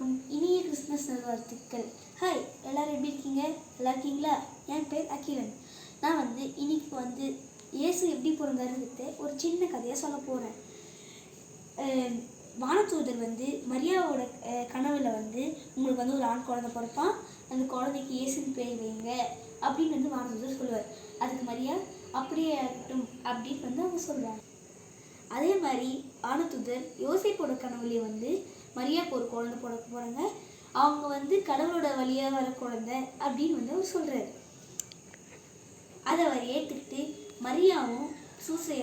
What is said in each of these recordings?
அனைவருக்கும் இனிய கிறிஸ்மஸ் நல்வாழ்த்துக்கள். ஹாய் எல்லோரும் எப்படி இருக்கீங்க? நல்லா இருக்கீங்களா? என் பேர் அகிலன். நான் வந்து இன்னைக்கு வந்து இயேசு எப்படி பிறந்தாருன்னு ஒரு சின்ன கதையை சொல்ல போகிறேன் வானதூதர் வந்து மரியாவோட கனவில் வந்து உங்களுக்கு வந்து ஒரு ஆண் குழந்தை பிறப்பான். அந்த குழந்தைக்கு இயேசுன்னு பேர் வைங்க அப்படின்னு வந்து வானதூதர் சொல்லுவார். அதுக்கு மரியா அப்படியே அப்படின்னு வந்து அவங்க சொல்லுவாங்க அதே மாதிரி ஆனத்துதர் யோசிப்போட கனவுலேயே வந்து மரியாக்கு ஒரு குழந்தை பிறக்க போகிறாங்க அவங்க வந்து கடவுளோட வழியாக வர குழந்தை அப்படின்னு வந்து அவர் சொல்கிறாரு அதை அவர் ஏற்றுக்கிட்டு மரியாவும் சூசை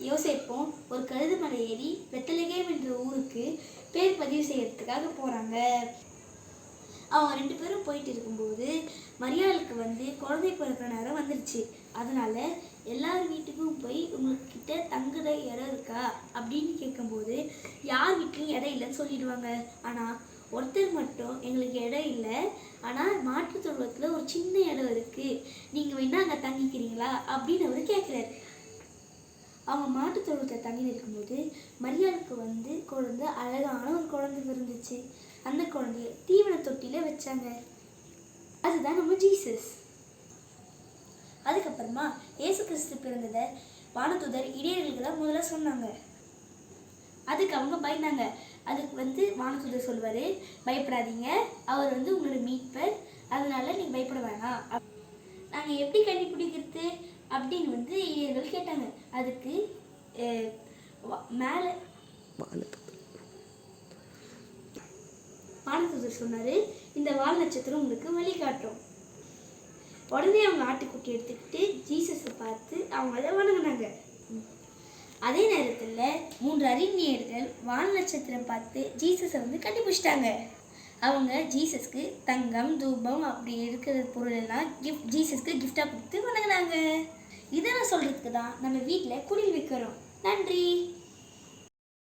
யோசிப்போம் ஒரு கழுது மலை ஏறி வெத்தலகேம் என்ற ஊருக்கு பேர் பதிவு செய்யறதுக்காக போகிறாங்க அவங்க ரெண்டு பேரும் போயிட்டு இருக்கும்போது மரியாளுக்கு வந்து குழந்தை பிறக்கிற நேரம் வந்துருச்சு. அதனால எல்லார் உங்ககிட்ட தங்குற இடம் இருக்கா அப்படின்னு கேட்கும்போது யார் வீட்லையும் இடம் இல்லைன்னு சொல்லிடுவாங்க. ஆனால் ஒருத்தர் மட்டும் எங்களுக்கு இடம் இல்லை. ஆனால் மாற்றுத் தொழுவத்தில் ஒரு சின்ன இடம் இருக்குது நீங்கள் வேணா அங்கே தங்கிக்கிறீங்களா அப்படின்னு அவர் கேட்குறாரு அவங்க மாட்டுத் தொழுவத்தை தங்கி இருக்கும்போது மரியாளுக்கு வந்து குழந்தை அழகான ஒரு குழந்தை இருந்துச்சு அந்த குழந்தைய தீவன தொட்டியில் வச்சாங்க. அதுதான் நம்ம ஜீசஸ். அதுக்கப்புறமா இயேசு கிறிஸ்து பிறந்ததை வானதூதர் இடையர்களுக்கு தான் முதல்ல சொன்னாங்க. அதுக்கு அவங்க பயந்தாங்க. அதுக்கு வந்து வானதூதர் சொல்வார் பயப்படாதீங்க. அவர் வந்து உங்களோட மீட்பர். அதனால நீங்கள் பயப்பட வேணாம். நாங்கள் எப்படி கண்டுபிடிக்கிறது? அப்படின்னு வந்து இடையர்கள் கேட்டாங்க. அதுக்கு அஹ், மேலே வானதூதர் சொன்னார் இந்த வால் நட்சத்திரம் உங்களுக்கு வழிகாட்டும். உடனே அவங்க ஆட்டுக்குட்டி எடுத்துக்கிட்டு ஜீசஸை அவங்கள வணங்கினாங்க. அதே நேரத்தில் மூன்று அறிஞர்கள் வால் நட்சத்திரம் பார்த்து ஜீசஸை வந்து கண்டுபிடிச்சிட்டாங்க. அவங்க ஜீசஸ்க்கு தங்கம் தூபம் அப்படி இருக்கிற பொருள் எல்லாம் கிஃப்ட் ஜீசஸ்க்கு கிஃப்டாக கொடுத்து வணங்கினாங்க. இதை நான் சொல்கிறதுக்கு தான் நம்ம வீட்டில் குடில் வைக்கிறோம். நன்றி.